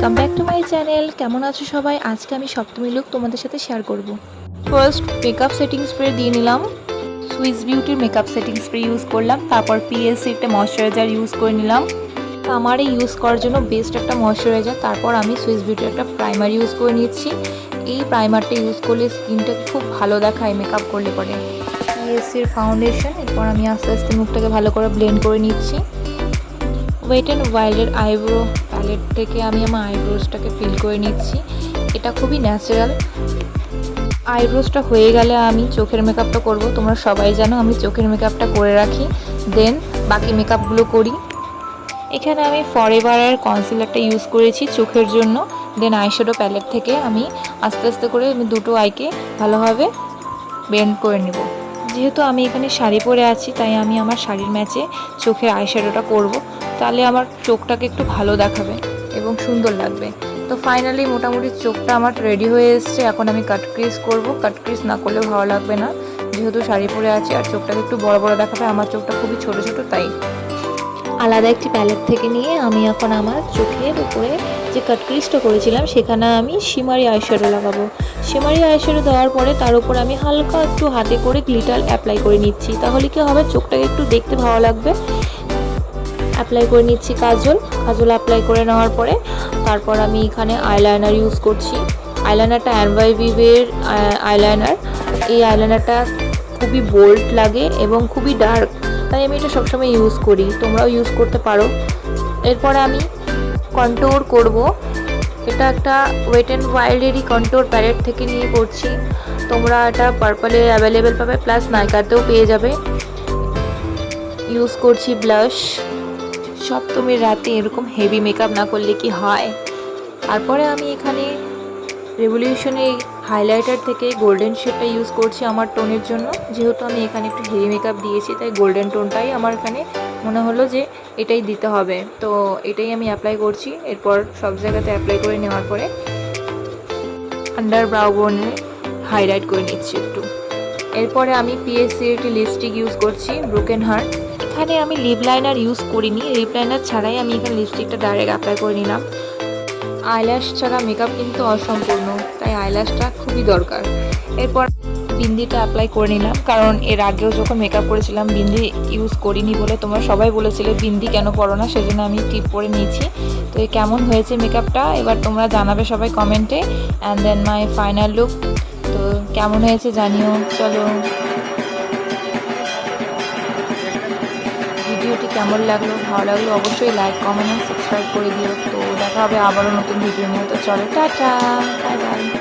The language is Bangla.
Welcome back to my channel কেমন আছো সবাই? আজকে আমি সপ্তমী লুক তোমাদের সাথে শেয়ার করব। ফার্স্ট মেকআপ সেটিং স্প্রে দিয়ে নিলাম। সুইস বিউটির মেকআপ সেটিং স্প্রে ইউজ করলাম। তারপর পিএসসি একটা ময়শ্চারাইজার ইউজ করে নিলাম। আমারই ইউজ করার জন্য বেস্ট একটা ময়শ্চারাইজার তারপর আমি সুইস বিউটির একটা প্রাইমার ইউজ করে নিচ্ছি এই প্রাইমারটা ইউজ করলে স্কিনটাকে খুব ভালো দেখায় মেকআপ করলে পরে। পিএসসির ফাউন্ডেশন এরপর আমি আস্তে আস্তে মুখটাকে ভালো করে ব্লেন্ড করে নিচ্ছি। ওয়েট অ্যান্ড ওয়াইল্ডের আইব্রো প্যালেট থেকে আমি আমার আইব্রোসটাকে ফিল করে নিচ্ছি। এটা খুবই ন্যাচারাল আইব্রোসটা হয়ে গেলে আমি চোখের মেকআপটা করব। তোমরা সবাই জানো আমি চোখের মেকআপটা করে রাখি। দেন বাকি মেকআপগুলো করি। এখানে আমি ফরেভারের কনসিলারটা ইউজ করেছি চোখের জন্য। দেন আইশ্যাডো প্যালেট থেকে আমি আস্তে আস্তে করে আমি দুটো আইকে ভালোভাবে বেন্ড করে নেব। যেহেতু আমি এখানে শাড়ি পরে আছি, তাই আমি আমার শাড়ির ম্যাচে চোখের আইশ্যাডোটা করব। তাহলে আমার চোখটাকে একটু ভালো দেখাবে এবং সুন্দর লাগবে। তো ফাইনালি মোটামুটি চোখটা আমার রেডি হয়ে এসছে। এখন আমি কাট ক্রিজ করব। কাট ক্রিজ না করলেও ভালো লাগবে না। যেহেতু শাড়ি পরে আছে আর চোখটাকে একটু বড় বড় দেখাবে, আমার চোখটা খুবই ছোট ছোট, তাই। আলাদা একটি প্যালেট থেকে নিয়ে আমি এখন আমার চোখের উপরে যে কাটক্রিজটা করেছিলাম, সেখানে আমি সিমারি আইশ্যাডো লাগাবো। সিমারি আইশ্যাডো দেওয়ার পরে তার উপর আমি হালকা একটু হাতে করে গ্লিটার অ্যাপ্লাই করে নিচ্ছি। তাহলে কি হবে? চোখটাকে একটু দেখতে ভালো লাগবে। অ্যাপ্লাই করে নিচ্ছি কাজল। কাজল অ্যাপ্লাই করে নেওয়ার পরে তারপর আমি এখানে আইলাইনার ইউজ করছি। আইলাইনারটা অ্যানভাই ভিভের আইলাইনার এই আইলাইনারটা খুবই বোল্ড লাগে এবং খুবই ডার্ক তাই আমি এটা সবসময় ইউজ করি। তোমরাও ইউজ করতে পারো। এরপরে আমি কন্ট্রোর করব। এটা একটা ওয়েট অ্যান্ড ওয়াইল্ডেরই কন্ট্রোর প্যালেট থেকে নিয়ে করছি। তোমরা এটা পার্পলে অ্যাভেলেবেল পাবে প্লাস নাইকাতেও পেয়ে যাবে। ইউজ করছি ব্লাশ সপ্তমীর রাতে এরকম হেভি মেকআপ না করলে কি হয়? তারপরে আমি এখানে রেভলিউশনে হাইলাইটার থেকে গোল্ডেন শেডটা ইউজ করছি আমার টোনের জন্য। যেহেতু আমি এখানে একটু হেভি মেকআপ দিয়েছি, তাই গোল্ডেন টোনটাই আমার এখানে মনে হলো যে এটাই দিতে হবে। তো এটাই আমি অ্যাপ্লাই করছি। এরপর সব জায়গাতে অ্যাপ্লাই করে নেওয়ার পরে আন্ডার ব্রাউ বোনে হাইলাইট করে নিচ্ছি একটু। এরপরে আমি পিএসসি একটি লিপস্টিক ইউজ করছি ব্রোকেন হার্ট এখানে আমি লিপ লাইনার ইউজ করিনি। লিপ লাইনার ছাড়াই আমি এখানে লিপস্টিকটা ডাইরেক্ট অ্যাপ্লাই করে নিলাম। আইল্যাশ ছাড়া মেকআপ কিন্তু অসম্পূর্ণ, তাই আইল্যাশটা খুবই দরকার। এরপর বিন্দিটা অ্যাপ্লাই করে নিলাম, কারণ এর আগেও যখন মেকআপ করেছিলাম, বিন্দি ইউজ করিনি বলে তোমরা সবাই বলেছিলে, বিন্দি কেন করো না? সেজন্য আমি টিপ করে নিয়েছি। তো এই কেমন হয়েছে মেকআপটা এবার তোমরা জানাবে সবাই কমেন্টে and then my final look তো কেমন হয়েছে জানিও, চলো। ভিডিওটি কেমন লাগল, ভালো লাগল অবশ্যই লাইক কমেন্ট সাবস্ক্রাইব করে দিও। তো দেখা হবে আবারও নতুন ভিডিও নিয়ে। তো চলো, টাটা বাই বাই